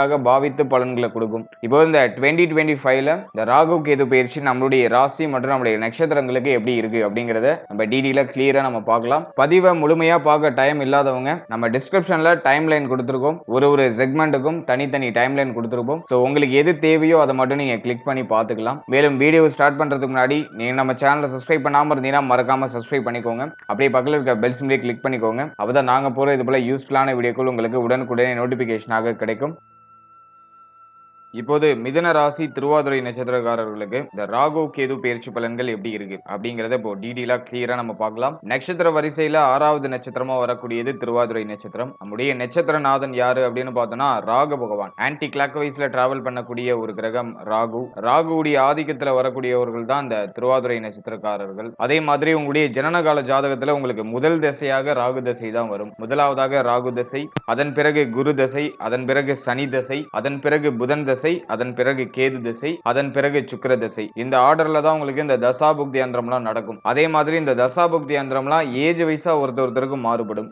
வீடாக பாவித்து பலன்களை கொடுக்கும். இப்போ இந்த டுவெண்ட்டி டுவெண்ட்டி ஃபைவ்ல இந்த ராகு கேது பயிற்சி நம்மளுடைய ராசி மற்றும் நம்மளுடைய நட்சத்திரங்களுக்கு எப்படி இருக்கு அப்படிங்கறத நம்ம டீடெயிலா கிளியரா நம்ம பார்க்கலாம். பதிவை முழுமையா பார்க்க டைம் இல்லாதவங்க நம்ம டிஸ்கிரிப்ஷன்ல டைம் லைன் கொடுத்துருக்கோம். ஒரு ஒரு செக்மெண்ட்டுக்கும் தனித்தனி டைம் லைன் கொடுத்துருப்போம். ஸோ உங்களுக்கு எது தேவையோ அதை மட்டும் நீங்க கிளிக் பண்ணி பார்த்துக்கலாம். மேலும் வீடியோ ஸ்டார்ட் பண்றதுக்கு முன்னாடி நீங்க நம்ம சேனலை சப்ஸ்கிரைப் பண்ணாம இருந்தீங்கன்னா மறக்காம சப்ஸ்கிரைப் பண்ணிக்கோங்க. அப்படியே பக்கத்தில் இருக்க பெல் சிம்லேயே கிளிக் பண்ணிக்கோங்க. அப்பதான் நாங்கள் போகிற இது போல யூஸ்ஃபுல்லான வீடியோக்கள் உங்களுக்கு உடனுக்குடனே நோட்டிஃபிகேஷனாக கிடைக்கும். இப்போது மிதன ராசி திருவாதுரை நட்சத்திரக்காரர்களுக்கு இந்த ராகு கேது பயிற்சி பலன்கள் எப்படி இருக்கு அப்படிங்கறத இப்போ டீடெயிலா கிளியரா நம்ம பார்க்கலாம். நட்சத்திர வரிசையில ஆறாவது நட்சத்திரமா வரக்கூடியது திருவாதுரை நட்சத்திரம். நம்முடைய நட்சத்திரநாதன் யாரு அப்படின்னு பார்த்தோம்னா ராகு பகவான். ஆன்டி கிளாக் வைஸ்ல டிராவல் பண்ணக்கூடிய ஒரு கிரகம் ராகு. ராகுவுடைய ஆதிக்கத்துல வரக்கூடியவர்கள் தான் இந்த திருவாதுரை நட்சத்திரக்காரர்கள். அதே மாதிரி உங்களுடைய ஜனனகால ஜாதகத்துல உங்களுக்கு முதல் திசையாக ராகு தசை தான் வரும். முதலாவதாக ராகு தசை அதன் பிறகு குரு தசை அதன் பிறகு சனி தசை அதன் பிறகு புதன் தசை அதன் பிறகு கேது திசை அதன் பிறகு சுக்கிர திசை. இந்த ஆர்டர்ல தான் உங்களுக்கு இந்த தசாபுக்தி யந்திரம்லாம் நடக்கும். அதே மாதிரி இந்த தசாபுக்தி யந்திரம்லாம் ஏஜ் வைஸா ஒருத்தர் ஒருத்தருக்கு மாறுபடும்.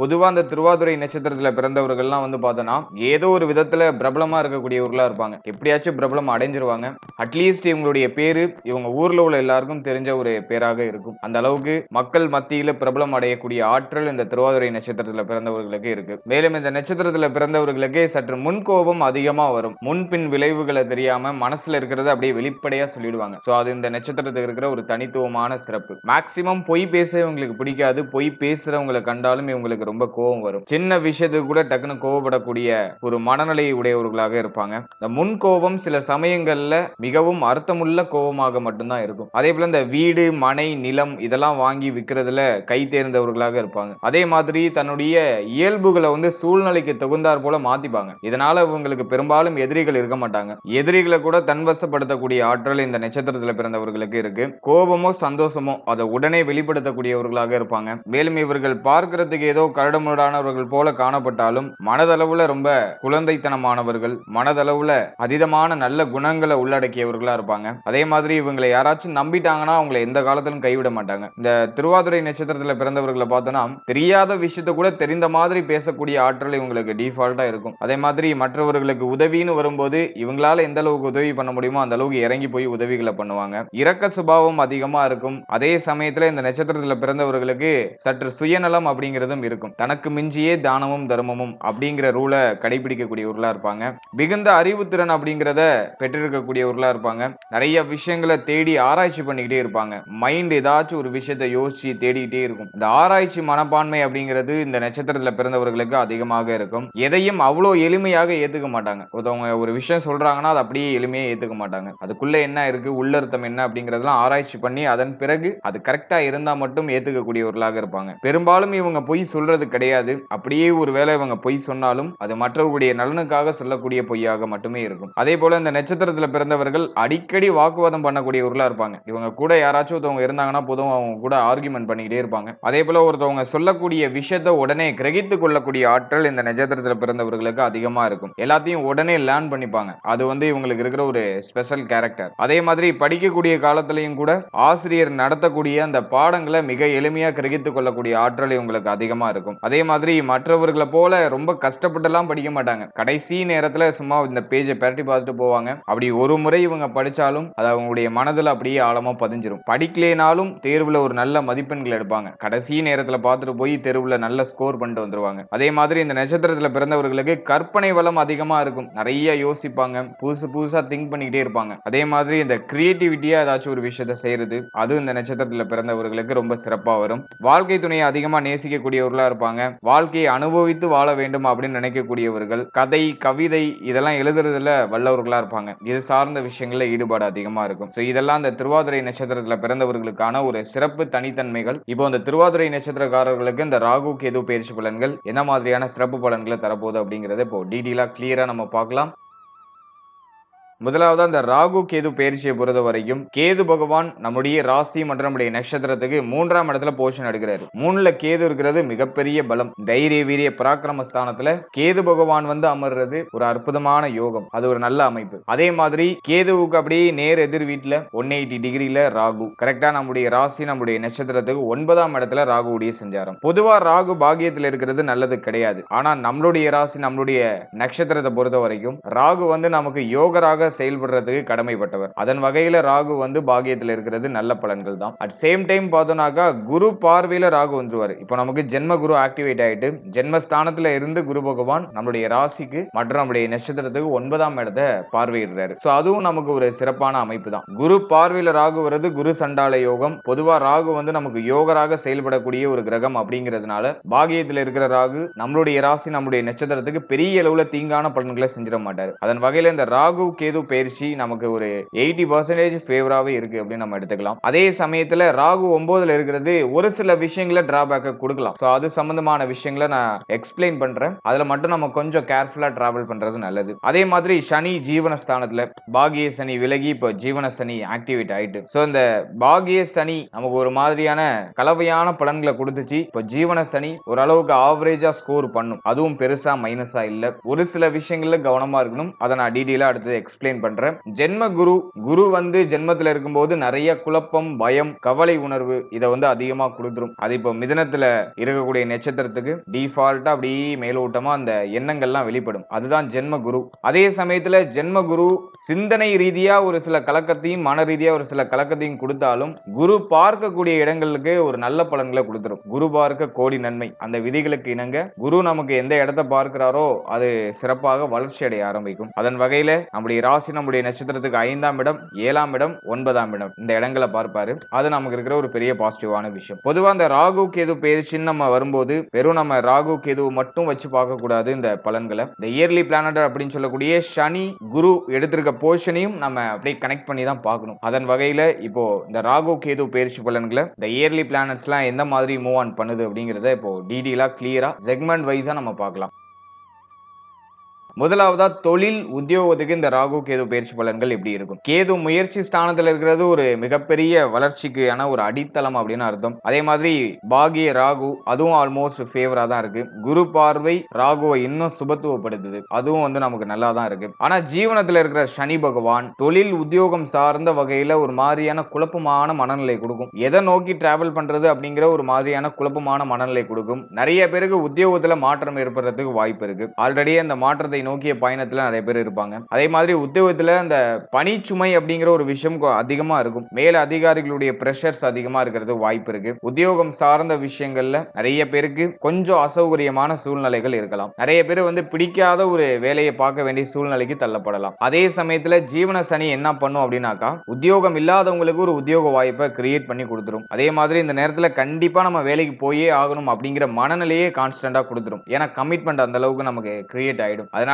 பொதுவாக அந்த திருவாதுரை நட்சத்திரத்தில் பிறந்தவர்கள்லாம் வந்து பார்த்தோன்னா ஏதோ ஒரு விதத்தில் பிரபலமாக இருக்கக்கூடியவர்களாக இருப்பாங்க. எப்படியாச்சும் பிரபலம் அடைஞ்சிருவாங்க. அட்லீஸ்ட் இவங்களுடைய பேரு இவங்க ஊரில் உள்ள எல்லாருக்கும் தெரிஞ்ச ஒரு பேராக இருக்கும். அந்த அளவுக்கு மக்கள் மத்தியில் பிரபலம் அடையக்கூடிய ஆற்றல் இந்த திருவாதுரை நட்சத்திரத்தில் பிறந்தவர்களுக்கு இருக்கு. மேலும் இந்த நட்சத்திரத்தில் பிறந்தவர்களுக்கு சற்று முன்கோபம் அதிகமாக வரும். முன்பின் விளைவுகளை தெரியாம மனசுல இருக்கிறத அப்படியே வெளிப்படையா சொல்லிடுவாங்க. ஸோ அது இந்த நட்சத்திரத்துக்கு இருக்கிற ஒரு தனித்துவமான சிறப்பு. மேக்சிமம் பொய் பேச இவங்களுக்கு பிடிக்காது. பொய் பேசுறவங்களை கண்டாலும் இவங்களுக்கு ரொம்ப கோபம் வரும். சின்ன விஷயத்துக்கு கூட டக்குன்னு கோவப்படக்கூடிய ஒரு மனநிலை உடையவர்களாக இருப்பாங்க. இந்த முன் கோபம் சில சமயங்கள்ல மிகவும் அர்த்தமுள்ள கோபமாக மட்டும்தான் இருக்கும். அதே போல இந்த வீடு மனை நிலம் இதெல்லாம் வாங்கி விற்கிறதுல கை தேர்ந்தவர்களாக இருப்பாங்க. அதே மாதிரி தன்னுடைய இயல்புகளை வந்து சூழ்நிலைக்கு தகுந்தாற் போல மாத்திப்பாங்க. இதனால இவங்களுக்கு பெரும்பாலும் எதிரிகள் இருக்க மாட்டாங்க. எதிரிகளை கூட தன்வசப்படுத்தக்கூடிய ஆற்றல் இந்த நட்சத்திரத்துல பிறந்தவர்களுக்கு இருக்கு. கோபமோ சந்தோஷமோ அதை உடனே வெளிப்படுத்தக்கூடியவர்களாக இருப்பாங்க. மேலும் இவர்கள் பார்க்கறதுக்கு ஏதோ கரடுமுரடானவர்கள் போல காணப்பட்டாலும் மனதளவுல ரொம்ப குழந்தைத்தனமானவர்கள் மனதளவுல அதீதமான நல்ல குணங்களை உள்ளடக்கியவர்களா இருப்பாங்க. அதே மாதிரி இவங்களை யாராச்சும் நம்பிட்டாங்கன்னா அவங்களை எந்த காலத்திலும் கைவிட மாட்டாங்க. இந்த திருவாதிரை நட்சத்திரத்துல பிறந்தவர்களை பார்த்தோம்னா தெரியாத விஷயத்த கூட தெரிந்த மாதிரி பேசக்கூடிய ஆற்றல் இவங்களுக்கு டிஃபால்ட்டா இருக்கும். அதே மாதிரி மற்றவர்களுக்கு உதவின்னு வரும்போது இவங்களால எந்த அளவுக்கு உதவி பண்ண முடியுமோ அந்த அளவுக்கு இறங்கி போய் உதவிகளை பண்ணுவாங்க. இரக்க சுபாவம் அதிகமா இருக்கும். அதே சமயத்துல இந்த நட்சத்திரத்துல பிறந்தவர்களுக்கு சற்று சுயநலம் அப்படிங்கிறதும் இருக்கும். இருக்கும். தனக்கு மிஞ்சியே தானமும் தர்மமும் அப்படிங்கிற ரூலை கடைபிடிக்கக்கூடியவர்களா இருப்பாங்க. மிகுந்த அறிவுத்திறன் அப்படிங்கிறத பெற்றிருக்கக்கூடியவர்களா இருப்பாங்க. நிறைய விஷயங்களை தேடி ஆராய்ச்சி பண்ணிக்கிட்டே இருப்பாங்க. மைண்ட் ஏதாச்சும் ஒரு விஷயத்தை யோசிச்சு தேடிக்கிட்டே இருக்கும். இந்த ஆராய்ச்சி மனப்பான்மை அப்படிங்கிறது இந்த நட்சத்திரத்துல பிறந்தவர்களுக்கு அதிகமாக இருக்கும். எதையும் அவ்வளோ எளிமையாக ஏத்துக்க மாட்டாங்க. ஒருத்தவங்க ஒரு விஷயம் சொல்றாங்கன்னா அது அப்படியே எளிமையா ஏத்துக்க மாட்டாங்க. அதுக்குள்ள என்ன இருக்கு? உள்ளர்த்தம் என்ன அப்படிங்கறதெல்லாம் ஆராய்ச்சி பண்ணி அதன் பிறகு அது கரெக்டா இருந்தா மட்டும் ஏத்துக்கக்கூடியவர்களாக இருப்பாங்க. பெரும்பாலும் இவங்க பொய் சொல்றது கிடையாது. அப்படியே ஒருவேளை இவங்க பொய் சொன்னாலும் அது மற்றவர்களுடைய நலனுக்காக சொல்லக்கூடிய பொய்யாக மட்டுமே இருக்கும். அதே போல இந்த நட்சத்திரத்துல பிறந்தவர்கள் அடிக்கடி வாக்குவாதம் பண்ணக்கூடியவர்களா இருப்பாங்க. இவங்க கூட யாராச்சும் ஒருத்தவங்க இருந்தாங்கன்னா போதும் அவங்க கூட ஆர்குமெண்ட் பண்ணிக்கிட்டே இருப்பாங்க. அதே போல ஒருத்தவங்க சொல்லக்கூடிய விஷயத்தை உடனே கிரகித்து கொள்ளக்கூடிய ஆற்றல் இந்த நட்சத்திரத்துல பிறந்தவர்களுக்கு அதிகமா இருக்கும். எல்லாத்தையும் உடனே லேர்ன் பண்ணிப்பாங்க. அது வந்து இவங்களுக்கு இருக்கிற ஒரு ஸ்பெஷல் கேரக்டர் அதே மாதிரி படிக்கக்கூடிய காலத்திலையும் கூட ஆசிரியர் நடத்தக்கூடிய அந்த பாடங்களை மிக எளிமையா கிரகித்து கொள்ளக்கூடிய ஆற்றல் இவங்களுக்கு அதிகமா இருக்கும். இருக்கும். அதே மாதிரி மற்றவர்களை போல ரொம்ப கஷ்டப்பட்டுலாம் படிக்க மாட்டாங்க. கடைசி நேரத்தில் சும்மா இந்த பேஜை பரட்டி பார்த்துட்டு போவாங்க. அப்படி ஒரு முறை இவங்க படிச்சாலும் அது அவங்களுடைய மனதுல அப்படியே ஆழமா பதிஞ்சிரும். படிக்கலேனாலும் தேர்வில் ஒரு நல்ல மதிப்பெண்கள் எடுப்பாங்க. கடைசி நேரத்தில் பார்த்துட்டு போய் தெருவில் நல்ல ஸ்கோர் பண்ணிட்டு வந்துருவாங்க. அதே மாதிரி இந்த நட்சத்திரத்தில் பிறந்தவர்களுக்கு கற்பனை வளம் அதிகமா இருக்கும். நிறைய யோசிப்பாங்க. புதுசு புதுசா திங்க் பண்ணிக்கிட்டே இருப்பாங்க. அதே மாதிரி இந்த கிரியேட்டிவிட்டியா ஏதாச்சும் ஒரு விஷயத்த செய்யறது அது இந்த நட்சத்திரத்தில் பிறந்தவர்களுக்கு ரொம்ப சிறப்பாக வரும். வாழ்க்கை துணையை அதிகமா நேசிக்கக்கூடியவர்களா இருப்பாங்க. வாழ்க்கையை அனுபவித்து வாழ வேண்டும் அப்படின்னு நினைக்கக்கூடியவர்கள் கதை கவிதை இதெல்லாம் எழுதுறதுல வல்லவர்களா இருப்பாங்க. இது சார்ந்த விஷயங்கள்ல ஈடுபாடு அதிகமா இருக்கும். ஸோ இதெல்லாம் அந்த திருவாதிரை நட்சத்திரத்துல பிறந்தவர்களுக்கான ஒரு சிறப்பு தனித்தன்மைகள். இப்போ அந்த திருவாதிரை நட்சத்திரக்காரர்களுக்கு இந்த ராகு கேது பயிற்சி பலன்கள் என்ன மாதிரியான சிறப்பு பலன்களை தரப்போகுது அப்படிங்கிறத இப்போ டீடெயிலா கிளியரா நம்ம பார்க்கலாம். முதலாவது அந்த ராகு கேது பயிற்சியை பொறுத்த வரைக்கும் கேது பகவான் நம்முடைய ராசி மற்றும் நம்முடைய நட்சத்திரத்துக்கு மூன்றாம் இடத்துல போஷன் எடுக்கிறாரு. மூணுல கேது இருக்கிறது மிகப்பெரிய பலம். தைரிய வீரிய பராக்கிரம ஸ்தானத்துல கேது பகவான் வந்து அமர்றது ஒரு அற்புதமான யோகம். அது ஒரு நல்ல அமைப்பு. அதே மாதிரி கேதுவுக்கு அப்படியே நேர் எதிர் வீட்டுல ஒன் எயிட்டி டிகிரியில ராகு. கரெக்டா நம்முடைய ராசி நம்முடைய நட்சத்திரத்துக்கு ஒன்பதாம் இடத்துல ராகு உடைய செஞ்சாரம். பொதுவா ராகு பாகியத்தில் இருக்கிறது நல்லது கிடையாது. ஆனா நம்மளுடைய ராசி நம்மளுடைய நட்சத்திரத்தை பொறுத்த வரைக்கும் ராகு வந்து நமக்கு யோகராக செயல்படுறதுக்கு கடமைப்பட்டவர். அதன் வகையில ராகு வந்து பாகியத்தில் இருக்கிறது நல்ல பலன்கள் தான். அட் சேம் டைம் பார்த்தோம்னாக்கா குரு பார்வையில ராகு வந்துருவார். இப்போ நமக்கு ஜென்ம குரு ஆக்டிவேட் ஆயிட்டு ஜென்மஸ்தானத்துல இருந்து குரு பகவான் நம்மளுடைய ராசிக்கு மற்றும் நம்முடைய நட்சத்திரத்துக்கு ஒன்பதாம் இடத்தை பார்வையிடுறாரு. ஸோ அதுவும் நமக்கு ஒரு சிறப்பான அமைப்பு தான். குரு பார்வையில ராகு வர்றது குரு சண்டால யோகம். பொதுவா ராகு வந்து நமக்கு யோகராக செயல்படக்கூடிய ஒரு கிரகம் அப்படிங்கிறதுனால பாகியத்தில் இருக்கிற ராகு நம்மளுடைய ராசி நம்முடைய நட்சத்திரத்துக்கு பெரிய அளவுல தீங்கான பலன்களை செஞ்சிட மாட்டார். அதன் வகையில இந்த ராகு கேது பயிற்சி நமக்கு ஒரு எயிட்டி பர்சன்டேஜ் ஃபேவராகவே இருக்கு அப்படின்னு நம்ம எடுத்துக்கலாம். அதே சமயத்தில் ராகு ஒன்பதுல இருக்கிறது ஒரு சில விஷயங்களை டிராபேக்கை கொடுக்கலாம். ஸோ அது சம்பந்தமான விஷயங்களை நான் எக்ஸ்பிளைன் பண்றேன். அதுல மட்டும் நம்ம கொஞ்சம் கேர்ஃபுல்லா ட்ராவல் பண்றது நல்லது. அதே மாதிரி சனி ஜீவனஸ்தானத்தில் பாகிய சனி விலகி இப்போ ஜீவன சனி ஆக்டிவேட் ஆயிட்டு. ஸோ இந்த பாகிய சனி நமக்கு ஒரு மாதிரியான கலவையான பலன்களை கொடுத்துச்சு. இப்போ ஜீவன சனி ஓரளவுக்கு ஆவரேஜா ஸ்கோர் பண்ணும். அதுவும் பெருசா மைனஸா இல்லை. ஒரு சில விஷயங்களில் கவனமாக இருக்கணும். அதை நான் டீட்டெயிலாக அடுத்து எக்ஸ்பிளைன் எக்ஸ்பிளைன் பண்றேன். ஜென்ம குரு குரு வந்து ஜென்மத்தில் இருக்கும்போது நிறைய குழப்பம் பயம் கவலை உணர்வு இதை வந்து அதிகமாக கொடுத்துரும். அது இப்போ மிதனத்தில் இருக்கக்கூடிய நட்சத்திரத்துக்கு டிஃபால்ட்டாக அப்படியே மேலோட்டமாக அந்த எண்ணங்கள்லாம் வெளிப்படும். அதுதான் ஜென்ம குரு. அதே சமயத்தில் ஜென்ம குரு சிந்தனை ரீதியாக ஒரு சில கலக்கத்தையும் மன ரீதியாக ஒரு சில கலக்கத்தையும் கொடுத்தாலும் குரு பார்க்கக்கூடிய இடங்களுக்கு ஒரு நல்ல பலன்களை கொடுத்துரும். குரு பார்க்க கோடி நன்மை. அந்த விதிகளுக்கு இணங்க குரு நமக்கு எந்த இடத்த பார்க்கிறாரோ அது சிறப்பாக வளர்ச்சி அடைய ஆரம்பிக்கும். அதன் வகையில் நம்முடைய ராசி நம்முடைய நட்சத்திரத்துக்கு ஐந்தாம் இடம் ஏழாம் இடம் ஒன்பதாம் இடம். இந்த இடங்களை பார்ப்பாரு. அது நமக்கு இருக்கிற ஒரு பெரிய பாசிட்டிவான விஷயம். பொதுவா இந்த ராகு கேது பயிற்சின்னு நம்ம வரும்போது வெறும் நம்ம ராகு கேது மட்டும் வச்சு பார்க்க கூடாது இந்த பலன்களை. இந்த இயர்லி பிளானட் அப்படின்னு சொல்லக்கூடிய சனி குரு எடுத்திருக்க போர்ஷனையும் நம்ம அப்படியே கனெக்ட் பண்ணி தான் பார்க்கணும். அதன் வகையில இப்போ இந்த ராகு கேது பயிற்சி பலன்களை இந்த இயர்லி பிளானட்ஸ்லாம் எந்த மாதிரி மூவ் ஆன் பண்ணுது அப்படிங்கிறத இப்போ டீடெயிலா கிளியரா செக்மெண்ட் வைஸா நம்ம பார்க்கலாம். முதலாவதா தொழில் உத்தியோகத்துக்கு இந்த ராகு கேது பயிற்சி பலன்கள் எப்படி இருக்கும்? கேது முயற்சி ஸ்தானத்துல இருக்கிறது ஒரு மிகப்பெரிய வளர்ச்சிக்கான ஒரு அடித்தளம் அப்படின்னு அர்த்தம். அதே மாதிரி பாகிய ராகு அதுவும் ஆல்மோஸ்ட் ஃபேவரா தான் இருக்கு. குரு பார்வை ராகுவை இன்னும் சுபத்துவப்படுத்துது. அதுவும் வந்து நமக்கு நல்லா தான் இருக்கு. ஆனா ஜீவனத்துல இருக்கிற சனி பகவான் தொழில் உத்தியோகம் சார்ந்த வகையில ஒரு மாதிரியான குழப்பமான மனநிலை கொடுக்கும். எதை நோக்கி டிராவல் பண்றது அப்படிங்கிற ஒரு மாதிரியான குழப்பமான மனநிலை கொடுக்கும். நிறைய பேருக்கு உத்தியோகத்துல மாற்றம் ஏற்படுறதுக்கு வாய்ப்பு இருக்கு. ஆல்ரெடி அந்த மாற்றத்தை நோக்கிய பயணத்துல நிறைய பேர் இருப்பாங்க. அதே மாதிரி உத்தியோகத்துல அந்த பணிச்சுமை அப்படிங்கிற ஒரு விஷயம் அதிகமாக அதிகமா இருக்கும். மேல அதிகாரிகளுடைய ப்ரெஷர்ஸ் அதிகமா இருக்கிறது வாய்ப்பு இருக்கு. உத்தியோகம் சார்ந்த விஷயங்கள்ல நிறைய பேருக்கு கொஞ்சம் அசௌகரியமான சூழ்நிலைகள் இருக்கலாம். நிறைய பேர் வந்து பிடிக்காத ஒரு வேலையை பார்க்க வேண்டிய சூழ்நிலைக்கு தள்ளப்படலாம். அதே சமயத்துல ஜீவன சனி என்ன பண்ணும் அப்படின்னாக்கா உத்தியோகம் இல்லாதவங்களுக்கு ஒரு உத்தியோக வாய்ப்பை கிரியேட் பண்ணி கொடுத்துரும். அதே மாதிரி இந்த நேரத்துல கண்டிப்பா நம்ம வேலைக்கு போயே ஆகணும் அப்படிங்கிற மனநிலையே கான்ஸ்டன்டா கொடுத்துரும். ஏன்னா கமிட்மெண்ட் அந்த அளவுக்கு நமக்கு கிரியேட் ஆயிடும். அதனால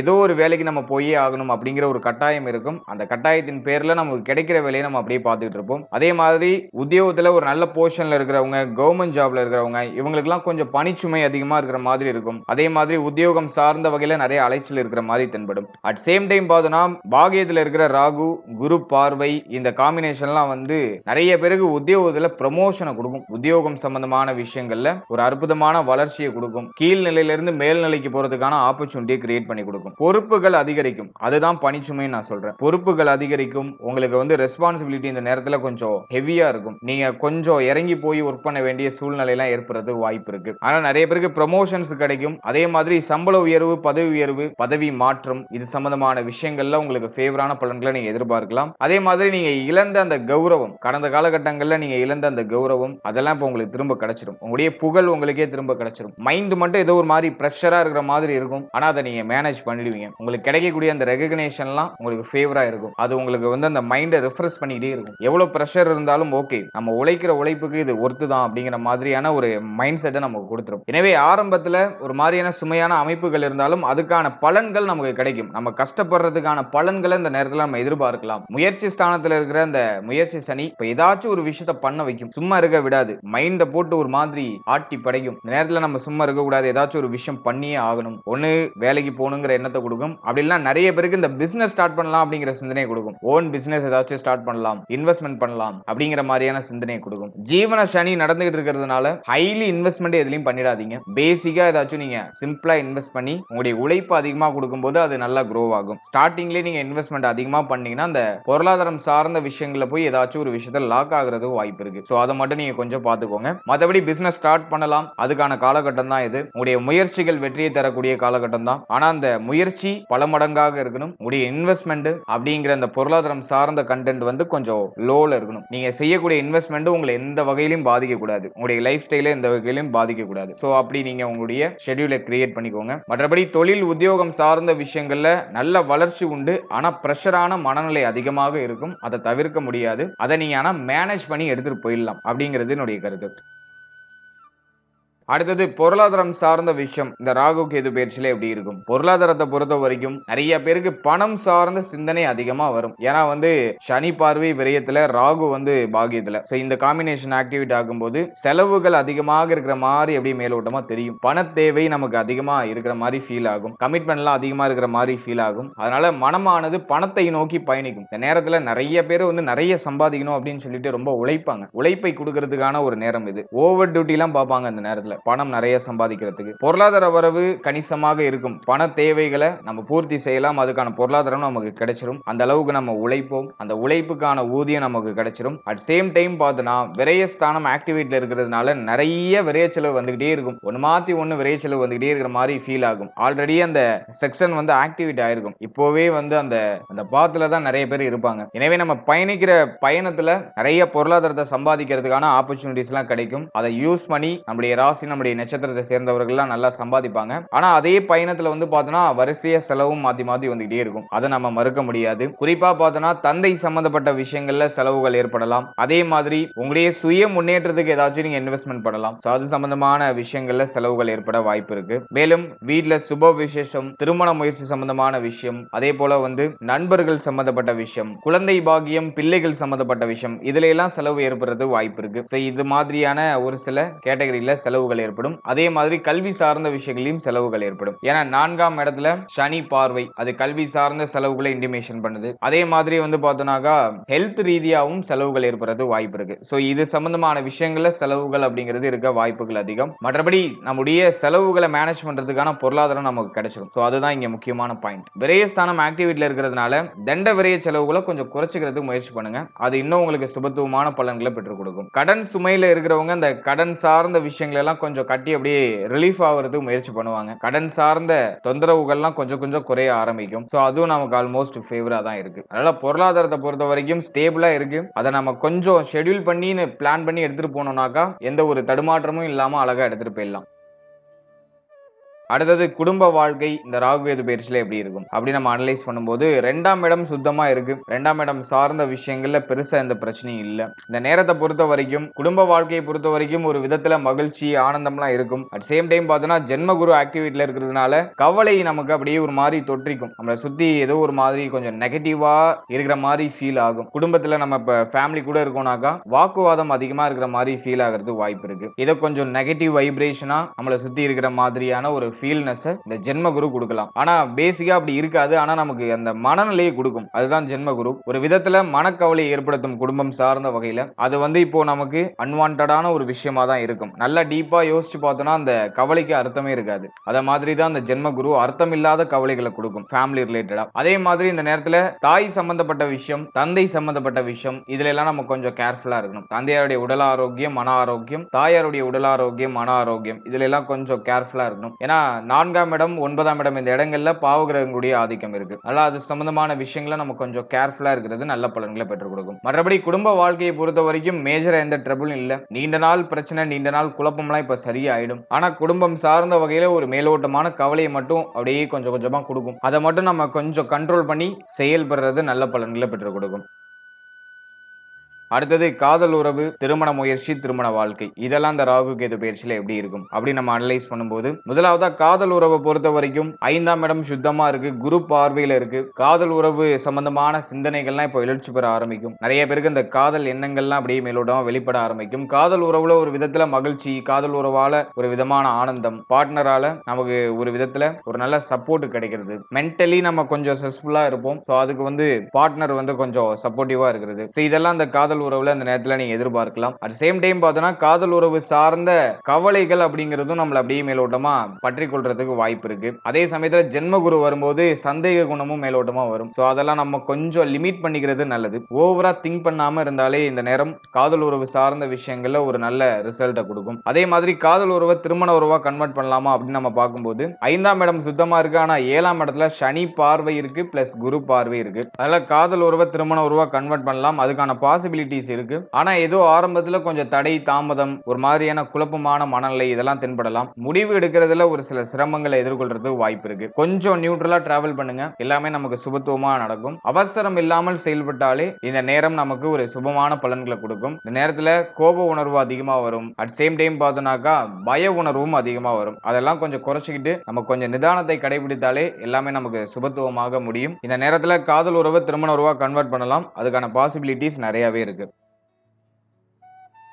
ஏதோ ஒரு வேலைக்கு நம்ம போயே ஆகணும் அப்படிங்கிற ஒரு கட்டாயம் இருக்கும். அந்த கட்டாயத்தின் பேரில் நமக்கு கிடைக்கிற வேலையை நம்ம அப்படியே பார்த்துட்டு இருப்போம். அதே மாதிரி உத்தியோகத்தில் ஒரு நல்ல போர்ஷனில் இருக்கிறவங்க கவர்மெண்ட் ஜாப்ல இருக்கிறவங்க இவங்களுக்குலாம் கொஞ்சம் பணிச்சுமை அதிகமாக இருக்கிற மாதிரி இருக்கும். அதே மாதிரி உத்தியோகம் சார்ந்த வகையில் நிறைய அலைச்சல் இருக்கிற மாதிரி தென்படும். அட் சேம் டைம் பார்த்தோன்னா பாகியத்தில் இருக்கிற ராகு குரு பார்வை இந்த காம்பினேஷன்லாம் வந்து நிறைய பேருக்கு உத்தியோகத்தில் ப்ரமோஷனை கொடுக்கும். உத்தியோகம் சம்பந்தமான விஷயங்கள்ல ஒரு அற்புதமான வளர்ச்சியை கொடுக்கும். கீழ் மேல்நிலைக்கு மேல் போறதுக்கான ஆப்பர்ச்சுனிட்டியை கிரியேட் கிரியேட் பண்ணி கொடுக்கும். பொறுப்புகள் அதிகரிக்கும். அதுதான் பணிச்சுமைன்னு நான் சொல்றேன். பொறுப்புகள் அதிகரிக்கும். உங்களுக்கு வந்து ரெஸ்பான்சிபிலிட்டி இந்த நேரத்தில் கொஞ்சம் ஹெவியா இருக்கும். நீங்க கொஞ்சம் இறங்கி போய் ஒர்க் பண்ண வேண்டிய சூழ்நிலை எல்லாம் ஏற்படுறது வாய்ப்பு இருக்கு. ஆனா நிறைய பேருக்கு ப்ரொமோஷன்ஸ் கிடைக்கும். அதே மாதிரி சம்பள உயர்வு பதவி உயர்வு பதவி மாற்றம் இது சம்பந்தமான விஷயங்கள்ல உங்களுக்கு ஃபேவரான பலன்களை நீங்க எதிர்பார்க்கலாம். அதே மாதிரி நீங்க இழந்த அந்த கௌரவம் கடந்த காலகட்டங்களில் நீங்க இழந்த அந்த கௌரவம் அதெல்லாம் இப்போ உங்களுக்கு திரும்ப கிடைச்சிடும் உங்களுடைய புகழ் உங்களுக்கே திரும்ப கிடைச்சிடும் மைண்ட் மட்டும் ஏதோ ஒரு மாதிரி ப்ரெஷரா இருக்கிற மாதிரி இருக்கும். ஆனா அதை நீங்க மேனேஜ் பண்ணிடுவீங்க. உங்களுக்கு கிடைக்கக்கூடிய அந்த ரெகக்னேஷன்லாம் உங்களுக்கு ஃபேவரா இருக்கும். அது உங்களுக்கு வந்து அந்த மைண்டை ரிஃப்ரெஷ் பண்ணிக்கிட்டே இருக்கும். எவ்வளவு ப்ரெஷர் இருந்தாலும் ஓகே நம்ம உழைக்கிற உழைப்புக்கு இது ஒர்த்து தான் அப்படிங்கிற மாதிரியான ஒரு மைண்ட் செட்டை நமக்கு கொடுத்துரும். எனவே ஆரம்பத்தில் ஒரு மாதிரியான சுமையான அமைப்புகள் இருந்தாலும் அதுக்கான பலன்கள் நமக்கு கிடைக்கும். நம்ம கஷ்டப்படுறதுக்கான பலன்களை இந்த நேரத்தில் நம்ம எதிர்பார்க்கலாம். முயற்சி ஸ்தானத்தில் இருக்கிற அந்த முயற்சி சனி இப்போ ஏதாச்சும் ஒரு விஷயத்த பண்ண வைக்கும். சும்மா இருக்க விடாது. மைண்டை போட்டு ஒரு மாதிரி ஆட்டி படைக்கும். இந்த நேரத்தில் நம்ம சும்மா இருக்கக்கூடாது ஏதாச்சும் ஒரு விஷயம் பண்ணியே ஆகணும். ஒன்று வேலைக்கு போகணுங்கிற எண்ணத்தை கொடுக்கும். அப்படி நிறைய பேருக்கு இந்த பிசினஸ் ஸ்டார்ட் பண்ணலாம் அப்படிங்கிற சிந்தனையை கொடுக்கும். ஓன் பிசினஸ் ஏதாச்சும் ஸ்டார்ட் பண்ணலாம். இன்வெஸ்ட்மெண்ட் பண்ணலாம் அப்படிங்கிற மாதிரியான சிந்தனையை கொடுக்கும். ஜீவன சனி நடந்துகிட்டு இருக்கிறதுனால ஹைலி இன்வெஸ்ட்மெண்ட் எதுலையும் பண்ணிடாதீங்க. பேசிக்கா ஏதாச்சும் நீங்க சிம்பிளா இன்வெஸ்ட் பண்ணி உங்களுடைய உழைப்பு அதிகமா கொடுக்கும்போது அது நல்லா க்ரோ ஆகும். ஸ்டார்டிங்லேயே நீங்க இன்வெஸ்ட்மெண்ட் அதிகமா பண்ணீங்கன்னா அந்த பொருளாதாரம் சார்ந்த விஷயங்கள போய் ஏதாச்சும் ஒரு விஷயத்த லாக் ஆகுறது வாய்ப்பு இருக்கு. ஸோ அதை மட்டும் நீங்க கொஞ்சம் பார்த்துக்கோங்க. மற்றபடி பிசினஸ் ஸ்டார்ட் பண்ணலாம். அதுக்கான காலகட்டம் தான் இது. உங்களுடைய முயற்சிகள் வெற்றியை தரக்கூடிய காலகட்டம் தான். ஆனா அந்த முயற்சி பல மடங்காக இருக்கணும். உடைய இன்வெஸ்ட்மெண்ட் அப்படிங்கிற அந்த பொருளாதாரம் சார்ந்த கண்டென்ட் வந்து கொஞ்சம் லோவில் இருக்கணும். நீங்கள் செய்யக்கூடிய இன்வெஸ்ட்மெண்ட் உங்களை எந்த வகையிலும் பாதிக்கக்கூடாது. உங்களுடைய லைஃப் ஸ்டைலை எந்த வகையிலும் பாதிக்கக்கூடாது. ஸோ அப்படி நீங்கள் உங்களுடைய ஷெட்யூலை கிரியேட் பண்ணிக்கோங்க. மற்றபடி தொழில் உத்தியோகம் சார்ந்த விஷயங்களில் நல்ல வளர்ச்சி உண்டு. ஆனால் ப்ரெஷரான மனநிலை அதிகமாக இருக்கும். அதை தவிர்க்க முடியாது. அதை நீங்கள் ஆனால் மேனேஜ் பண்ணி எடுத்துகிட்டு போயிடலாம் அப்படிங்கிறது என்னுடைய கருத்து. அடுத்தது பொருளாதாரம் சார்ந்த விஷயம். இந்த ராகு கேது பயிற்சியில எப்படி இருக்கும்? பொருளாதாரத்தை பொறுத்த வரைக்கும் நிறைய பேருக்கு பணம் சார்ந்த சிந்தனை அதிகமா வரும். ஏன்னா வந்து சனி பார்வை விரயத்துல ராகு வந்து பாகியத்துல ஸோ இந்த காம்பினேஷன் ஆக்டிவேட் ஆகும்போது செலவுகள் அதிகமாக இருக்கிற மாதிரி எப்படி மேலோட்டமா தெரியும்? பண தேவை நமக்கு அதிகமா இருக்கிற மாதிரி ஃபீல் ஆகும். கமிட்மெண்ட்லாம் அதிகமா இருக்கிற மாதிரி ஃபீல் ஆகும். அதனால மனமானது பணத்தை நோக்கி பயணிக்கும். இந்த நேரத்துல நிறைய பேர் வந்து நிறைய சம்பாதிக்கணும் அப்படின்னு சொல்லிட்டு ரொம்ப உழைப்பாங்க. உழைப்பை கொடுக்கறதுக்கான ஒரு நேரம் இது. ஓவர் டியூட்டிலாம் பார்ப்பாங்க இந்த நேரத்துல. பணம் நிறைய சம்பாதிக்கிறதுக்கு. பொருளாதார வரவு கணிசமாக இருக்கும். பண தேவைகளை நம்ம பூர்த்தி செய்யலாம். அதுக்கான பொருளாதாரம் நமக்கு கிடைச்சிரும். அந்த அளவுக்கு நம்ம உழைப்போம். அந்த உழைப்புக்கான ஊதியம் நமக்கு கிடைச்சிரும். அட் சேம் டைம் பார்த்தோன்னா விரயஸ்தானம் ஆக்டிவேட்ல இருக்கிறதுனால நிறைய விரைய செலவு வந்துகிட்டே இருக்கும். ஒன்று மாத்தி ஒன்று விரைய செலவு வந்துகிட்டே இருக்கிற மாதிரி ஃபீல் ஆகும். ஆல்ரெடி அந்த செக்ஷன் வந்து ஆக்டிவேட் ஆயிருக்கும். இப்போவே வந்து அந்த அந்த பாத்துல தான் நிறைய பேர் இருப்பாங்க. எனவே நம்ம பயணிக்கிற பயணத்துல நிறைய பொருளாதாரத்தை சம்பாதிக்கிறதுக்கான ஆப்பர்ச்சுனிட்டிஸ் எல்லாம் கிடைக்கும். அதை யூஸ் பண்ணி நம்முடைய ராசி நம்முடைய நட்சத்திரத்தை சேர்ந்தவர்கள்லாம் நல்லா சம்பாதிப்பாங்க. ஆனா அதே பயணத்துல வந்து பார்த்தோன்னா வரிசைய செலவும் மாத்தி மாத்தி வந்துகிட்டே இருக்கும். அதை நம்ம மறுக்க முடியாது. குறிப்பா பார்த்தோன்னா தந்தை சம்பந்தப்பட்ட விஷயங்கள்ல செலவுகள் ஏற்படலாம். அதே மாதிரி உங்களுடைய சுய முன்னேற்றத்துக்கு ஏதாச்சும் நீங்க இன்வெஸ்ட்மெண்ட் பண்ணலாம். அது சம்பந்தமான விஷயங்கள்ல செலவுகள் ஏற்பட வாய்ப்பு இருக்கு. மேலும் வீட்டுல சுப விசேஷம் திருமண முயற்சி சம்பந்தமான விஷயம் அதே போல வந்து நண்பர்கள் சம்பந்தப்பட்ட விஷயம் குழந்தை பாக்கியம் பிள்ளைகள் சம்பந்தப்பட்ட விஷயம் இதுல எல்லாம் செலவு ஏற்படுறது வாய்ப்பு இருக்கு. இது மாதிரியான ஒரு சில கேட்டகரியில செலவுகள் ஏற்படும். அதே மாதிரி கல்வி சார்ந்த விஷயங்களையும் செலவுகள் ஏற்படும். ஏன்னா நான்காம் இடத்துல சனி பார்வை அது கல்வி சார்ந்த செலவுகளை இன்டிமேஷன் பண்ணுது. அதே மாதிரி வந்து பார்த்தோம்னாக்கா ஹெல்த் ரீதியாகவும் செலவுகள் ஏற்படுறது வாய்ப்பு இருக்கு. ஸோ இது சம்பந்தமான விஷயங்கள்ல செலவுகள் அப்படிங்கிறது இருக்க வாய்ப்புகள் அதிகம். மற்றபடி நம்முடைய செலவுகளை மேனேஜ் பண்றதுக்கான பொருளாதாரம் நமக்கு கிடைச்சிடும் ஸோ அதுதான் இங்க முக்கியமான பாயிண்ட் விரயஸ்தானம் ஆக்டிவேட்ல இருக்கிறதுனால தண்ட விரய செலவுகளை கொஞ்சம் குறைச்சிக்கிறதுக்கு முயற்சி பண்ணுங்க. அது இன்னும் உங்களுக்கு சுபத்துவமான பலன்களை பெற்றுக் கொடுக்கும். கடன் சுமையில இருக்கிறவங்க அந்த கடன் சார்ந்த விஷயங்கள் எல்லாம் கொஞ்சம் கட்டி அப்படியே ரிலீஃப் ஆகுறதுக்கு முயற்சி பண்ணுவாங்க. கடன் சார்ந்த தொந்தரவுகள்லாம் கொஞ்சம் கொஞ்சம் குறைய ஆரம்பிக்கும். ஸோ அதுவும் நமக்கு ஆல்மோஸ்ட் ஃபேவரா தான் இருக்கு. அதனால பொருளாதாரத்தை பொறுத்த வரைக்கும் ஸ்டேபிளா இருக்கு. அதை நம்ம கொஞ்சம் ஷெட்யூல் பண்ணி பிளான் பண்ணி எடுத்துட்டு போனோம்னாக்கா எந்த ஒரு தடுமாற்றமும் இல்லாம அழகா எடுத்துட்டு போயிடலாம். அடுத்தது குடும்ப வாழ்க்கை இந்த ராகுவேது பயிற்சியில எப்படி இருக்கும்? அப்படி நம்ம அனலைஸ் பண்ணும்போது ரெண்டாம் இடம் சுத்தமா இருக்கு. ரெண்டாம் இடம் சார்ந்த விஷயங்கள்ல பெருசா எந்த பிரச்சனையும் இல்லை. இந்த நேரத்தை பொறுத்த வரைக்கும் குடும்ப வாழ்க்கையை பொறுத்த வரைக்கும் ஒரு விதத்துல மகிழ்ச்சி ஆனந்தம்லாம் இருக்கும். அட் சேம் டைம் பார்த்தோன்னா ஜென்மகுரு ஆக்டிவிட்டில இருக்கிறதுனால கவலை நமக்கு அப்படியே ஒரு மாதிரி தொற்றிக்கும். நம்மளை சுத்தி ஏதோ ஒரு மாதிரி கொஞ்சம் நெகட்டிவா இருக்கிற மாதிரி ஃபீல் ஆகும். குடும்பத்துல நம்ம இப்ப ஃபேமிலி கூட இருக்கோம்னாக்கா வாக்குவாதம் அதிகமா இருக்கிற மாதிரி ஃபீல் ஆகிறது வாய்ப்பு இருக்கு. இதை கொஞ்சம் நெகட்டிவ் வைப்ரேஷனா நம்மளை சுத்தி இருக்கிற மாதிரியான ஒரு ஃபீல்னஸை இந்த ஜென்ம குரு கொடுக்கலாம். ஆனா பேசிக்கா அப்படி இருக்காது. ஆனா நமக்கு அந்த மனநிலையை கொடுக்கும். அதுதான் ஜென்ம குரு ஒரு விதத்துல மனக்கவலையை ஏற்படுத்தும் குடும்பம் சார்ந்த வகையில அது வந்து இப்போ நமக்கு அன்வான்டான ஒரு விஷயமா தான் இருக்கும். நல்லா டீப்பா யோசிச்சு பார்த்தோம்னா அந்த கவலைக்கு அர்த்தமே இருக்காது. அதை மாதிரி தான் அந்த ஜென்ம குரு அர்த்தம் இல்லாத கவலைகளை கொடுக்கும் ஃபேமிலி ரிலேட்டடா அதே மாதிரி இந்த நேரத்துல தாய் சம்பந்தப்பட்ட விஷயம் தந்தை சம்பந்தப்பட்ட விஷயம் இதுல எல்லாம் நம்ம கொஞ்சம் கேர்ஃபுல்லா இருக்கணும். தந்தையாருடைய உடல் ஆரோக்கியம் மன ஆரோக்கியம் தாயாருடைய உடல் ஆரோக்கியம் மன ஆரோக்கியம் இதுல எல்லாம் கொஞ்சம் கேர்ஃபுல்லா இருக்கணும். ஏன்னா நான்காம் இடம் ஒன்பதாம் இடம் இந்த இடங்கள்ல பாவகிரகங்களுடைய ஆதிக்கம் இருக்கு. அதனால அது சம்பந்தமான விஷயங்களை நம்ம கொஞ்சம் கேர்ஃபுல்லா இருக்கிறது நல்ல பலன்களை பெற்றுக் கொடுக்கும். மற்றபடி குடும்ப வாழ்க்கையை பொறுத்த வரைக்கும் மேஜரா எந்த ட்ரபிளும் இல்ல. நீண்ட நாள் பிரச்சனை நீண்ட நாள் குழப்பம்லாம் இப்ப சரியாயிடும். ஆனா குடும்பம் சார்ந்த வகையில ஒரு மேலோட்டமான கவலையை மட்டும் அப்படியே கொஞ்சம் கொஞ்சமா கொடுக்கும். அதை மட்டும் நம்ம கொஞ்சம் கண்ட்ரோல் பண்ணி செயல்படுறது நல்ல பலன்களை பெற்றுக் கொடுக்கும். அடுத்தது காதல் உறவு திருமண முயற்சி திருமண வாழ்க்கை. இதெல்லாம் இந்த ராகு கேது பயிற்சியில எப்படி இருக்கும்? அப்படி நம்ம அனலைஸ் பண்ணும்போது முதலாவதா காதல் உறவை பொறுத்த வரைக்கும் ஐந்தாம் இடம் சுத்தமா இருக்கு குரு பார்வையில இருக்கு. காதல் உறவு சம்பந்தமான சிந்தனைகள்லாம் இப்போ எழுச்சி பெற ஆரம்பிக்கும். நிறைய பேருக்கு இந்த காதல் எண்ணங்கள்லாம் அப்படியே மேலோடமா வெளிப்பட ஆரம்பிக்கும். காதல் உறவுல ஒரு விதத்துல மகிழ்ச்சி காதல் உறவால ஒரு விதமான ஆனந்தம் பார்ட்னரால நமக்கு ஒரு விதத்துல ஒரு நல்ல சப்போர்ட் கிடைக்கிறது. மென்டலி நம்ம கொஞ்சம் சக்சஸ்ஃபுல்லா இருப்போம். ஸோ அதுக்கு வந்து பார்ட்னர் வந்து கொஞ்சம் சப்போர்ட்டிவா இருக்கிறது. ஸோ இதெல்லாம் அந்த காதல் உறவுல அந்த நேரத்துல நீங்க எதிர்பார்க்கலாம். அட் சேம் டைம் பார்த்தோன்னா காதல் உறவு சார்ந்த கவலைகள் அப்படிங்கிறதும் நம்மள அப்படியே மேலோட்டமா பற்றி கொள்றதுக்கு வாய்ப்பு இருக்கு. அதே சமயத்துல ஜென்மகுரு வரும்போது சந்தேக குணமும் மேலோட்டமா வரும். ஸோ அதெல்லாம் நம்ம கொஞ்சம் லிமிட் பண்ணிக்கிறது நல்லது. ஓவரா திங்க் பண்ணாம இருந்தாலே இந்த நேரம் காதல் உறவு சார்ந்த விஷயங்கள்ல ஒரு நல்ல ரிசல்ட்டை கொடுக்கும். அதே மாதிரி காதல் உறவை திருமண உறவா கன்வெர்ட் பண்ணலாமா அப்படின்னு நம்ம பார்க்கும்போது ஐந்தாம் இடம் சுத்தமா இருக்கு. ஆனா ஏழாம் இடத்துல சனி பார்வை இருக்கு பிளஸ் குரு பார்வை இருக்கு. அதனால காதல் உறவை திருமண உறவா கன்வெர்ட் பண்ணலாம். அதுக்கான பாசிபிலிட்டி பாசிபிலிட்டிஸ் இருக்கு. ஆனா ஏதோ ஆரம்பத்துல கொஞ்சம் தடை தாமதம் ஒரு மாதிரியான குழப்பமான மனநிலை இதெல்லாம் தென்படலாம். முடிவு எடுக்கிறதுல ஒரு சில சிரமங்களை எதிர்கொள்றதுக்கு வாய்ப்பு இருக்கு. கொஞ்சம் நியூட்ரலா டிராவல் பண்ணுங்க. எல்லாமே நமக்கு சுபத்துவமா நடக்கும். அவசரம் இல்லாமல் செயல்பட்டாலே இந்த நேரம் நமக்கு ஒரு சுபமான பலன்களை கொடுக்கும். இந்த நேரத்துல கோப உணர்வு அதிகமா வரும். அட் சேம் டைம் பார்த்தோம்னாக்கா பய உணர்வும் அதிகமா வரும். அதெல்லாம் கொஞ்சம் குறைச்சிக்கிட்டு நம்ம கொஞ்சம் நிதானத்தை கடைபிடித்தாலே எல்லாமே நமக்கு சுபத்துவமாக முடியும். இந்த நேரத்துல காதல் உறவை திருமண உறவா கன்வெர்ட் பண்ணலாம். அதுக்கான பாசிபிலிட்டிஸ் நிறையவே இருக்கு.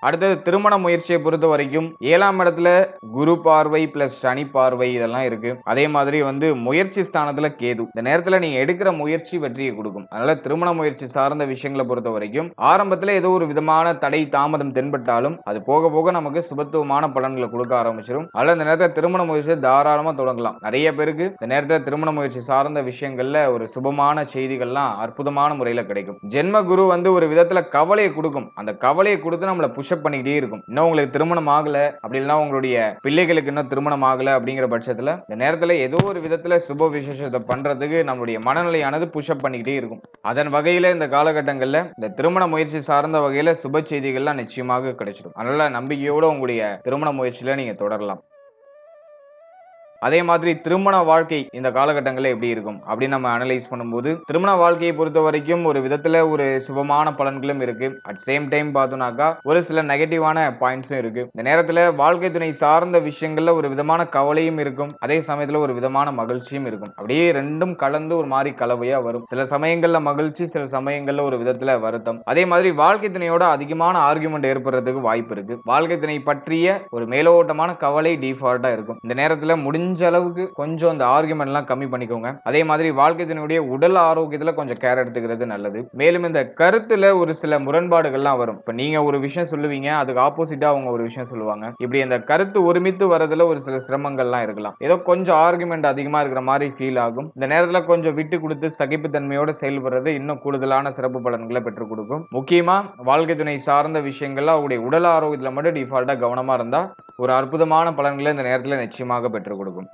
அடுத்தது திருமண முயற்சியை பொறுத்த வரைக்கும் ஏழாம் இடத்துல குரு பார்வை பிளஸ் சனி பார்வை இதெல்லாம் இருக்கு. அதே மாதிரி வந்து முயற்சி ஸ்தானத்துல கேது. இந்த நேரத்துல நீங்க எடுக்கிற முயற்சி வெற்றியை கொடுக்கும். அதனால திருமண முயற்சி சார்ந்த விஷயங்களை பொறுத்த வரைக்கும் ஆரம்பத்துல ஏதோ ஒரு விதமான தடை தாமதம் தென்பட்டாலும் அது போக போக நமக்கு சுபத்துவமான பலன்களை கொடுக்க ஆரம்பிச்சிடும் அதில் இந்த நேரத்தில் திருமண முயற்சியை தாராளமா தொடங்கலாம். நிறைய பேருக்கு இந்த நேரத்தில் திருமண முயற்சி சார்ந்த விஷயங்கள்ல ஒரு சுபமான செய்திகள்லாம் அற்புதமான முறையில கிடைக்கும். ஜென்ம குரு வந்து ஒரு விதத்துல கவலையை கொடுக்கும். அந்த கவலையை கொடுத்து நம்மள புஷ் புஷ்அப் பண்ணிக்கிட்டே இருக்கும். இன்னும் உங்களுக்கு திருமணம் ஆகல அப்படி இல்லைன்னா உங்களுடைய பிள்ளைகளுக்கு இன்னும் திருமணம் ஆகல அப்படிங்கிற பட்சத்துல இந்த நேரத்துல ஏதோ ஒரு விதத்துல சுப விசேஷத்தை பண்றதுக்கு நம்மளுடைய மனநிலையானது புஷ்அப் பண்ணிக்கிட்டே இருக்கும். அதன் வகையில இந்த காலகட்டங்கள்ல இந்த திருமண முயற்சி சார்ந்த வகையில சுப செய்திகள்லாம் நிச்சயமாக கிடைச்சிடும். அதனால நம்பிக்கையோட உங்களுடைய திருமண முயற்சியில நீங்க தொடரலாம். அதே மாதிரி திருமண வாழ்க்கை இந்த காலகட்டங்களில் எப்படி இருக்கும் அப்படின்னு நம்ம அனலைஸ் பண்ணும்போது திருமண வாழ்க்கையை பொறுத்த வரைக்கும் ஒரு விதத்தில் ஒரு சுபமான பலன்களும் இருக்கு. அட் சேம் டைம் பார்த்தோம்னாக்கா ஒரு சில நெகட்டிவான பாயிண்ட்ஸும் இருக்கு. இந்த நேரத்தில் வாழ்க்கை துணை சார்ந்த விஷயங்கள்ல ஒரு விதமான கவலையும் இருக்கும். அதே சமயத்தில் ஒரு விதமான மகிழ்ச்சியும் இருக்கும். அப்படியே ரெண்டும் கலந்து ஒரு மாதிரி கலவையா வரும். சில சமயங்கள்ல மகிழ்ச்சி சில சமயங்கள்ல ஒரு விதத்துல வருத்தம். அதே மாதிரி வாழ்க்கை துணையோட அதிகமான ஆர்குமெண்ட் ஏற்படுறதுக்கு வாய்ப்பு இருக்கு. வாழ்க்கை துணை பற்றிய ஒரு மேலோட்டமான கவலை டிஃபால்ட்டா இருக்கும். இந்த நேரத்தில் முடிஞ்ச அளவுக்கு கொஞ்சம் அந்த ஆர்குமெண்ட்லாம் கம்மி பண்ணிக்கோங்க. அதே மாதிரி வாழ்க்கை துணையுடைய உடல் ஆரோக்கியத்தில் கொஞ்சம் கேர் எடுத்துக்கிறது நல்லது. மேலும் இந்த கருத்தில் ஒரு சில முரண்பாடுகள்லாம் வரும். இப்போ நீங்கள் ஒரு விஷயம் சொல்லுவீங்க அதுக்கு ஆப்போசிட்டாக அவங்க ஒரு விஷயம் சொல்லுவாங்க. இப்படி அந்த கருத்து ஒருமித்து வரதுல ஒரு சில சிரமங்கள்லாம் இருக்கலாம். ஏதோ கொஞ்சம் ஆர்குமெண்ட் அதிகமாக இருக்கிற மாதிரி ஃபீல் ஆகும். இந்த நேரத்தில் கொஞ்சம் விட்டு கொடுத்து சகிப்புத்தன்மையோடு செயல்படுறது இன்னும் கூடுதலான சிறப்பு பலன்களை பெற்றுக் கொடுக்கும். முக்கியமாக வாழ்க்கை துணை சார்ந்த விஷயங்கள்ல அவருடைய உடல் ஆரோக்கியத்தில் மட்டும் டிஃபால்ட்டாக கவனமாக இருந்தால் ஒரு அற்புதமான பலன்களை இந்த நேரத்தில் நிச்சயமாக பெற்றுக் கொடுக்கும்.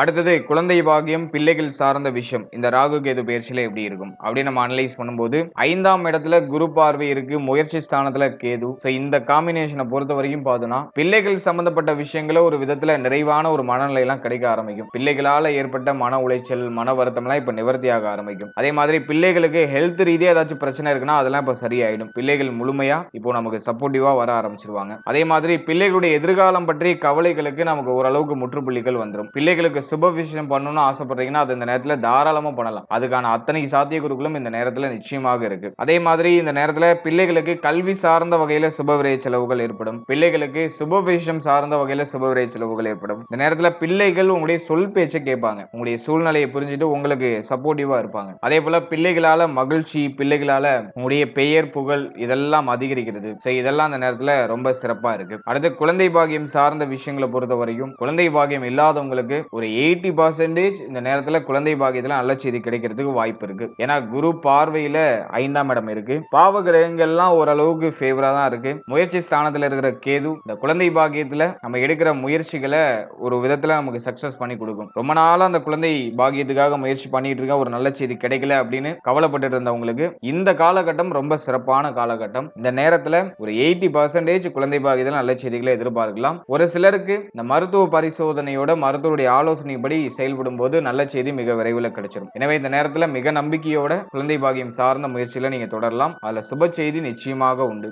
அடுத்தது குழந்தை பாகியம் பிள்ளைகள் சார்ந்த விஷயம் இந்த ராகு கேது பயிற்சியில எப்படி இருக்கும்? அப்படின்னு நம்ம அனலைஸ் பண்ணும்போது ஐந்தாம் இடத்துல குரு பார்வை இருக்கு முயற்சி ஸ்தானத்துல கேது. இந்த காம்பினேஷனை பொறுத்த வரைக்கும் பார்த்தோம்னா பிள்ளைகள் சம்பந்தப்பட்ட விஷயங்கள ஒரு விதத்துல நிறைவான ஒரு மனநிலை எல்லாம் கிடைக்க ஆரம்பிக்கும். பிள்ளைகளால ஏற்பட்ட மன உளைச்சல் மன வருத்தம்லாம் இப்ப நிவர்த்தியாக ஆரம்பிக்கும். அதே மாதிரி பிள்ளைகளுக்கு ஹெல்த் ரீதியா ஏதாச்சும் பிரச்சனை இருக்குன்னா அதெல்லாம் இப்ப சரியாயிடும். பிள்ளைகள் முழுமையா இப்போ நமக்கு சப்போர்ட்டிவா வர ஆரம்பிச்சிருவாங்க. அதே மாதிரி பிள்ளைகளுடைய எதிர்காலம் பற்றிய கவலைகளுக்கு நமக்கு ஓரளவுக்கு முற்றுப்புள்ளிகள் வந்துடும் பிள்ளைகளுக்கு சுப விஷயம் பண்ணணும்னு ஆசைப்படுறீங்கன்னா அது இந்த நேரத்துல தாராளமா பண்ணலாம். அதுக்கான அத்தனை சாத்தியக்கூறுகளும் இந்த நேரத்துல நிச்சயமாக இருக்கு. அதே மாதிரி இந்த நேரத்துல பிள்ளைகளுக்கு கல்வி சார்ந்த வகையில சுப செலவுகள் ஏற்படும். பிள்ளைகளுக்கு சுப விஷயம் சார்ந்த வகையில சுப செலவுகள் ஏற்படும். இந்த நேரத்துல பிள்ளைகள் உங்களுடைய சொல் பேச்சை கேட்பாங்க. உங்களுடைய சூழ்நிலையை புரிஞ்சுட்டு உங்களுக்கு சப்போர்ட்டிவா இருப்பாங்க. அதே போல பிள்ளைகளால மகிழ்ச்சி பிள்ளைகளால உங்களுடைய பெயர் புகழ் இதெல்லாம் அதிகரிக்கிறது. ஸோ இதெல்லாம் அந்த நேரத்துல ரொம்ப சிறப்பா இருக்கு. அடுத்து குழந்தை பாக்கியம் சார்ந்த விஷயங்களை பொறுத்த வரைக்கும் குழந்தை பாக்கியம் இல்லாதவங்களுக்கு ஒரு எயிட்டி பர்சன்டேஜ் இந்த நேரத்துல குழந்தை பாக்கியத்துல நல்ல செய்தி கிடைக்கிறதுக்கு வாய்ப்பு இருக்கு. ஏன்னா குரு பார்வையில ஐந்தாம் இடம் இருக்கு. பாவ கிரகங்கள்லாம் ஓரளவுக்கு ஃபேவரா தான் இருக்கு. முயற்சி ஸ்தானத்துல இருக்கிற கேது இந்த குழந்தை பாக்கியத்துல நம்ம எடுக்கிற முயற்சிகளை ஒரு விதத்துல நமக்கு சக்சஸ் பண்ணி கொடுக்கும். ரொம்ப நாளா அந்த குழந்தை பாகியத்துக்காக முயற்சி பண்ணிட்டு இருக்க ஒரு நல்ல செய்தி கிடைக்கல அப்படின்னு கவலைப்பட்டு இருந்தவங்களுக்கு இந்த காலகட்டம் ரொம்ப சிறப்பான காலகட்டம். இந்த நேரத்துல ஒரு எயிட்டி பர்சன்டேஜ் குழந்தை பாக்கியத்தில் நல்ல செய்திகளை எதிர்பார்க்கலாம். ஒரு சிலருக்கு இந்த மருத்துவ பரிசோதனையோட மருத்துவருடைய ஆலோசனை யோசனைப்படி செயல்படும் போது நல்ல செய்தி மிக விரைவில் கிடைச்சிடும் எனவே இந்த நேரத்தில் மிக நம்பிக்கையோட குழந்தை பாகியம் சார்ந்த முயற்சியில நீங்க தொடரலாம். அதுல சுப செய்தி நிச்சயமாக உண்டு.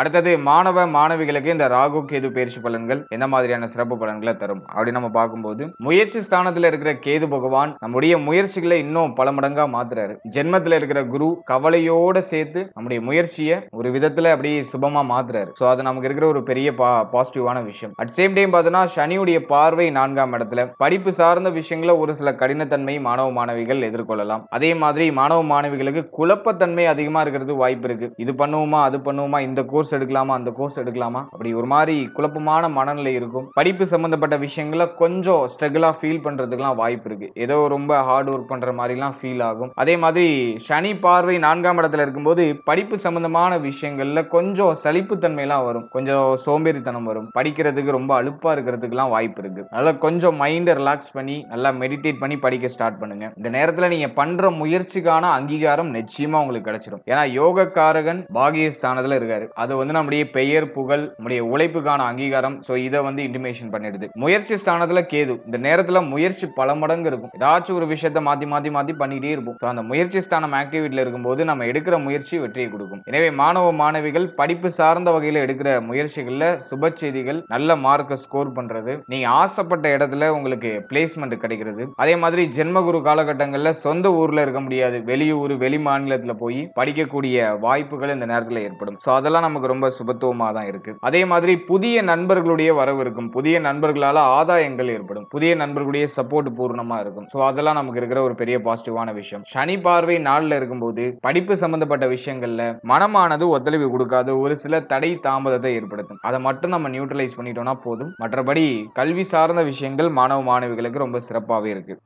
அடுத்தது மாணவ மாணவிகளுக்கு இந்த ராகு கேது பயிற்சி பலன்கள் எந்த மாதிரியான சிறப்பு பலன்களை தரும்? அப்படி நம்ம பார்க்கும்போது முயற்சி ஸ்தானத்துல இருக்கிற கேது பகவான் நம்முடைய முயற்சிகளை இன்னும் பல மடங்கா மாத்துறாரு. ஜென்மத்துல இருக்கிற குரு கவலையோட சேர்த்து நம்முடைய முயற்சியை ஒரு விதத்துல அப்படியே சுபமா மாத்துறாரு. சோ அது நமக்கு இருக்கிற ஒரு பெரிய பாசிட்டிவான விஷயம். அட் சேம் டைம் பார்த்தோன்னா சனியுடைய பார்வை நான்காம் இடத்துல. படிப்பு சார்ந்த விஷயங்களை ஒரு சில கடினத்தன்மை மாணவ மாணவிகள் எதிர்கொள்ளலாம். அதே மாதிரி மாணவ மாணவிகளுக்கு குழப்பத்தன்மை அதிகமா இருக்கிறது வாய்ப்பு இருக்கு. இது பண்ணுவோமா அது பண்ணுவோமா இந்த கோர்ஸ் கோர்ஸ் எடுக்கலாமா? அந்த கோர்ஸ் எடுக்கலாமா? அப்படி ஒரு மாதிரி குழப்பமான மனநிலை இருக்கும். படிப்பு சம்மந்தப்பட்ட விஷயங்கள கொஞ்சம் ஸ்ட்ரகிளாக ஃபீல் பண்ணுறதுக்குலாம் வாய்ப்பு இருக்கு. ஏதோ ரொம்ப ஹார்ட் ஒர்க் பண்ணுற மாதிரிலாம் ஃபீல் ஆகும். அதே மாதிரி சனி பார்வை நான்காம் இடத்துல இருக்கும்போது படிப்பு சம்மந்தமான விஷயங்கள்ல கொஞ்சம் சலிப்புத்தன்மைலாம் வரும். கொஞ்சம் சோம்பேறித்தனம் வரும். படிக்கிறதுக்கு ரொம்ப அழுப்பாக இருக்கிறதுக்குலாம் வாய்ப்பு இருக்கு. அதனால் கொஞ்சம் மைண்டை ரிலாக்ஸ் பண்ணி நல்லா மெடிடேட் பண்ணி படிக்க ஸ்டார்ட் பண்ணுங்க. இந்த நேரத்தில் நீங்கள் பண்ணுற முயற்சிக்கான அங்கீகாரம் நிச்சயமாக உங்களுக்கு கிடைச்சிடும் ஏன்னா யோகக்காரகன் பாகியஸ்தானத்தில் இருக்காரு. அது வந்து நம்முடைய பெயர் புகழ் நம்முடைய உழைப்புக்கான அங்கீகாரம் ஸோ இதை வந்து இன்டிமேஷன் பண்ணிடுது. முயற்சி ஸ்தானத்துல கேது. இந்த நேரத்துல முயற்சி பல மடங்கு இருக்கும். ஏதாச்சும் ஒரு விஷயத்த மாத்தி மாத்தி மாத்தி பண்ணிட்டே இருப்போம். அந்த முயற்சி ஸ்தானம் ஆக்டிவிட்டியில் இருக்கும்போது நம்ம எடுக்கிற முயற்சி வெற்றியை கொடுக்கும். எனவே மாணவ மாணவிகள் படிப்பு சார்ந்த வகையில் எடுக்கிற முயற்சிகளில் சுப செய்திகள் நல்ல மார்க்கை ஸ்கோர் பண்றது நீங்க ஆசைப்பட்ட இடத்துல உங்களுக்கு பிளேஸ்மெண்ட் கிடைக்கிறது. அதே மாதிரி ஜென்மகுரு காலகட்டங்களில் சொந்த ஊர்ல இருக்க முடியாது. வெளியூர் வெளி மாநிலத்தில் போய் படிக்கக்கூடிய வாய்ப்புகள் இந்த நேரத்தில் ஏற்படும். ஸோ அதெல்லாம் நமக்கு ரொம்ப சுபத்துவமாக தான் இருக்கு. அதே மாதிரி புதிய நண்பர்களுடைய வரவு இருக்கும். புதிய நண்பர்களால் ஆதாயங்கள் ஏற்படும். புதிய நண்பர்களுடைய சப்போர்ட் பூர்ணமாக இருக்கும். ஸோ அதெல்லாம் நமக்கு இருக்கிற ஒரு பெரிய பாசிட்டிவான விஷயம். சனி பார்வை நாளில் இருக்கும்போது படிப்பு சம்பந்தப்பட்ட விஷயங்களில் மனமானது ஒத்துழைப்பு கொடுக்காது. ஒரு சில தடை தாமதத்தை ஏற்படுத்தும். அதை மட்டும் நம்ம நியூட்ரலைஸ் பண்ணிட்டோம்னா போதும். மற்றபடி கல்வி சார்ந்த விஷயங்கள் மாணவ மாணவிகளுக்கு ரொம்ப சிறப்பாகவே இருக்குது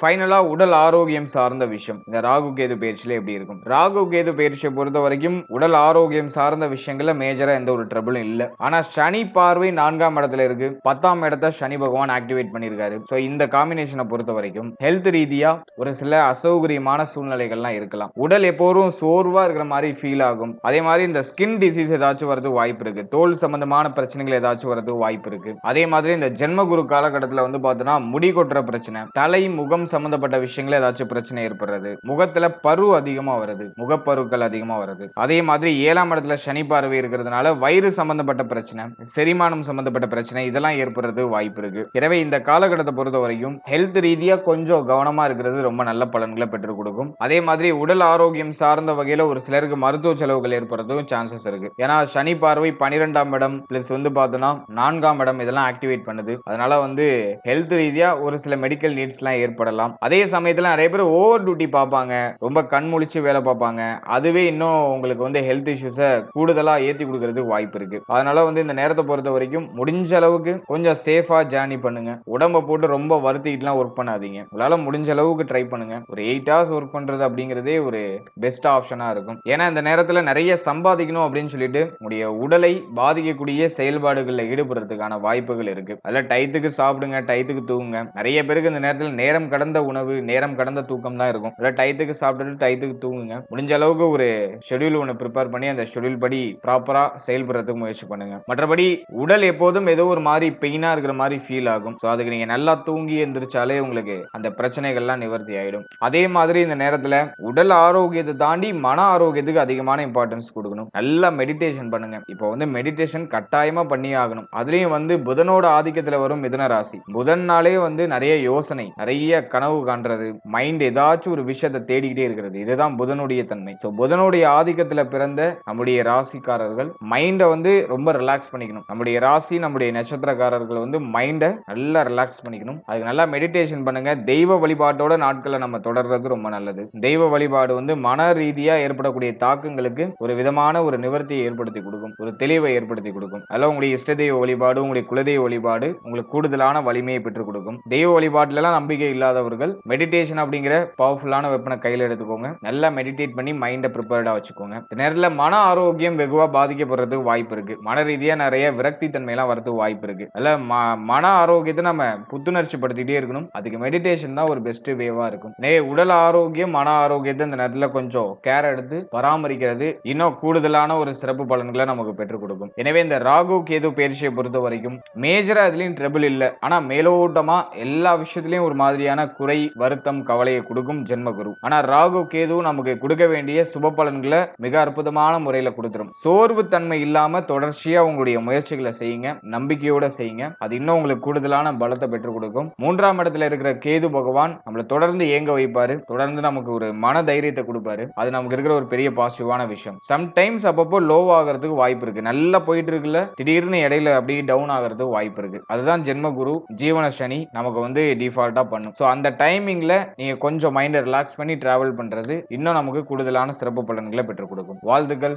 ஃபைனலாக உடல் ஆரோக்கியம் சார்ந்த விஷயம். இந்த ராகு கேது பயிற்சியில எப்படி இருக்கும்? ராகு கேது பயிற்சியை பொறுத்த வரைக்கும் உடல் ஆரோக்கியம் சார்ந்த விஷயங்கள்ல மேஜரா எந்த ஒரு ட்ரபிளும் இல்ல. ஆனா சனி பார்வை நான்காம் இடத்துல இருக்கு. பத்தாம் இடத்த சனி பகவான் ஆக்டிவேட் பண்ணியிருக்காரு. ஸோ இந்த காம்பினேஷனை பொறுத்த வரைக்கும் ஹெல்த் ரீதியா ஒரு சில அசௌகரியமான சூழ்நிலைகள்லாம் இருக்கலாம். உடல் எப்போதும் சோர்வா இருக்கிற மாதிரி ஃபீல் ஆகும். அதே மாதிரி இந்த ஸ்கின் டிசீஸ் ஏதாச்சும் வரது வாய்ப்பு இருக்கு. தோல் சம்பந்தமான பிரச்சனைகள் ஏதாச்சும் வரது வாய்ப்பு இருக்கு. அதே மாதிரி இந்த ஜென்மகுரு காலகட்டத்தில் வந்து பார்த்தோன்னா முடி கொட்டுற பிரச்சனை தலை முகம் சம்பந்தப்பட்ட விஷயங்கள் ஏதாச்சும் பிரச்சனை ஏற்படுறது. முகத்துல பரு அதிகமா வருது. முகப்பருக்கள் அதிகமா வருது. அதே மாதிரி ஏழாம் இடத்துல சனி பார்வை இருக்கிறதுனால வயிறு சம்பந்தப்பட்ட பிரச்சனை செரிமானம் சம்பந்தப்பட்ட பிரச்சனை இதெல்லாம் ஏற்படுறது வாய்ப்பு இருக்கு. எனவே இந்த காலகட்டத்தை பொறுத்த வரைக்கும் ஹெல்த் ரீதியா கொஞ்சம் கவனமா இருக்கிறது ரொம்ப நல்ல பலன்களை பெற்றுக் கொடுக்கும். அதே மாதிரி உடல் ஆரோக்கியம் சார்ந்த வகையில ஒரு சிலருக்கு மருத்துவ செலவுகள் ஏற்படுறதுக்கும் சான்சஸ் இருக்கு. ஏன்னா சனி பார்வை பனிரெண்டாம் இடம் பிளஸ் வந்து பார்த்தோம்னா நான்காம் இடம் இதெல்லாம் ஆக்டிவேட் பண்ணுது. அதனால வந்து ஹெல்த் ரீதியா ஒரு சில மெடிக்கல் நீட்ஸ் எல்லாம் ஏற்படலாம். அதே சமயத்தில் நிறைய பேர் ஓவர் டியூட்டி பார்ப்பாங்க. ரொம்ப கண் முழிச்சு வேலை பார்ப்பாங்க. அதுவே இன்னும் உங்களுக்கு வந்து ஹெல்த் இஷ்யூஸை கூடுதலாக ஏற்றி கொடுக்கறதுக்கு வாய்ப்பு இருக்கு. அதனால வந்து இந்த நேரத்தை பொறுத்த வரைக்கும் முடிஞ்ச அளவுக்கு கொஞ்சம் சேஃபாக ஜேர்னி பண்ணுங்க. உடம்பை போட்டு ரொம்ப வருத்திக்கிட்டுலாம் ஒர்க் பண்ணாதீங்க. உங்களால் முடிஞ்ச அளவுக்கு ட்ரை பண்ணுங்க. ஒரு எயிட் ஹவர்ஸ் ஒர்க் பண்ணுறது அப்படிங்கிறதே ஒரு பெஸ்ட் ஆப்ஷனாக இருக்கும். ஏன்னா இந்த நேரத்தில் நிறைய சம்பாதிக்கணும் அப்படின்னு சொல்லிட்டு உங்களுடைய உடலை பாதிக்கக்கூடிய செயல்பாடுகளில் ஈடுபடுறதுக்கான வாய்ப்புகள் இருக்கு. அதில் டயத்துக்கு சாப்பிடுங்க டயத்துக்கு தூங்குங்க. நிறைய பேருக்கு இந்த நேரத்தில் நேரம் கடந்து கடந்த உணவு நேரம் கடந்த தூக்கம் தான் இருக்கும். இல்லை டயத்துக்கு சாப்பிட்டுட்டு டயத்துக்கு தூங்குங்க. முடிஞ்ச அளவுக்கு ஒரு ஷெடியூல் ஒன்று ப்ரிப்பேர் பண்ணி அந்த ஷெடியூல் படி ப்ராப்பரா செயல்படுறதுக்கு முயற்சி பண்ணுங்க. மற்றபடி உடல் எப்போதும் ஏதோ ஒரு மாதிரி பெயினா இருக்கிற மாதிரி ஃபீல் ஆகும். ஸோ அதுக்கு நீங்க நல்லா தூங்கி எந்திரிச்சாலே உங்களுக்கு அந்த பிரச்சனைகள்லாம் நிவர்த்தி ஆயிடும். அதே மாதிரி இந்த நேரத்துல உடல் ஆரோக்கியத்தை தாண்டி மன ஆரோக்கியத்துக்கு அதிகமான இம்பார்ட்டன்ஸ் கொடுக்கணும். நல்லா மெடிடேஷன் பண்ணுங்க. இப்போ வந்து மெடிடேஷன் கட்டாயமா பண்ணி ஆகணும். அதுலயும் வந்து புதனோட ஆதிக்கத்துல வரும் மிதன ராசி புதன்னாலே வந்து நிறைய யோசனை நிறைய கனவு காண்றது மைண்ட் ஏதாச்சும் ஒரு விஷயத்தை தேடிக்கிட்டே இருக்கிறது. இதுதான் புதனுடைய தன்மை. ஸோ புதனுடைய ஆதிக்கத்தில் பிறந்த நம்முடைய ராசிக்காரர்கள் மைண்டை வந்து ரொம்ப ரிலாக்ஸ் பண்ணிக்கணும். நம்முடைய ராசி நம்முடைய நட்சத்திரக்காரர்கள் வந்து மைண்டை நல்லா ரிலாக்ஸ் பண்ணிக்கணும். அதுக்கு நல்லா மெடிடேஷன் பண்ணுங்க. தெய்வ வழிபாட்டோட நாட்களை நம்ம தொடர்றது ரொம்ப நல்லது. தெய்வ வழிபாடு வந்து மன ரீதியாக ஏற்படக்கூடிய தாக்கங்களுக்கு ஒரு விதமான ஒரு நிவர்த்தியை ஏற்படுத்தி கொடுக்கும். ஒரு தெளிவை ஏற்படுத்தி கொடுக்கும். அதில் உங்களுடைய இஷ்ட தெய்வ வழிபாடு உங்களுடைய குலதெய்வ வழிபாடு உங்களுக்கு கூடுதலான வலிமையை பெற்றுக் கொடுக்கும். தெய்வ வழிபாட்டிலலாம் நம்பிக்கை அவர்கள் மெடிடேஷன் அப்படிங்கிற பவர்ஃபுல்லான வெப்பனை கையில் எடுத்துக்கோங்க. நல்லா மெடிடேட் பண்ணி மைண்டை ப்ரிப்பேர்டாக வச்சுக்கோங்க. இந்த நேரத்தில் மன ஆரோக்கியம் வெகுவாக பாதிக்கப்படுறதுக்கு வாய்ப்பு இருக்கு. மன ரீதியாக நிறைய விரக்தி தன்மையெல்லாம் வரதுக்கு வாய்ப்பு இருக்கு. அதில் ம- மன ஆரோக்கியத்தை நம்ம புத்துணர்ச்சி படுத்திட்டே இருக்கணும். அதுக்கு மெடிடேஷன் தான் ஒரு பெஸ்ட் வேவாக இருக்கும். எனவே உடல் ஆரோக்கியம் மன ஆரோக்கியத்தை இந்த நேரத்தில் கொஞ்சம் கேர் எடுத்து பராமரிக்கிறது இன்னும் கூடுதலான ஒரு சிறப்பு பலன்களை நமக்கு பெற்றுக் கொடுக்கும். எனவே இந்த ராகு கேது பயிற்சியை பொறுத்த வரைக்கும் மேஜரா இதுலயும் ட்ரபிள் இல்லை. ஆனா மேலோட்டமா எல்லா விஷயத்திலயும் ஒரு மாதிரியான குறை வருத்தம் கவலையை கொடுக்கும் ஜென்மகுரு. ஆனா ராகு கேது நமக்கு கொடுக்க வேண்டிய சுப பலன்களை மிக அற்புதமான முறையில கொடுத்துரும். சோர்வு தன்மை இல்லாம தொடர்ச்சியா உங்களுடைய முயற்சிகளை செய்யுங்க நம்பிக்கையோட செய்யுங்க. அது இன்னும் உங்களுக்கு கூடுதலான பலத்தை பெற்றுக் கொடுக்கும். மூன்றாம் இடத்துல இருக்கிற கேது பகவான் நம்மளை தொடர்ந்து ஏங்க வைப்பாரு. தொடர்ந்து நமக்கு ஒரு மன தைரியத்தை கொடுப்பாரு. அது நமக்கு இருக்கிற ஒரு பெரிய பாசிட்டிவான விஷயம். சம்டைம்ஸ் அப்பப்போ லோ ஆகிறதுக்கு வாய்ப்பு இருக்கு. நல்லா போயிட்டு இருக்குல்ல திடீர்னு இடையில அப்படியே டவுன் ஆகிறதுக்கு வாய்ப்பு இருக்கு. அதுதான் ஜென்ம குரு ஜீவன சனி நமக்கு வந்து டிஃபால்ட்டா பண்ணும். ஸோ அந்த டைமிங்ல நீங்க கொஞ்சம் மைண்டை ரிலாக்ஸ் பண்ணி டிராவல் பண்றது இன்னும் நமக்கு கூடுதலான சிறப்பு பலன்களை பெற்றுக் கொடுக்கும். வாழ்த்துக்கள்.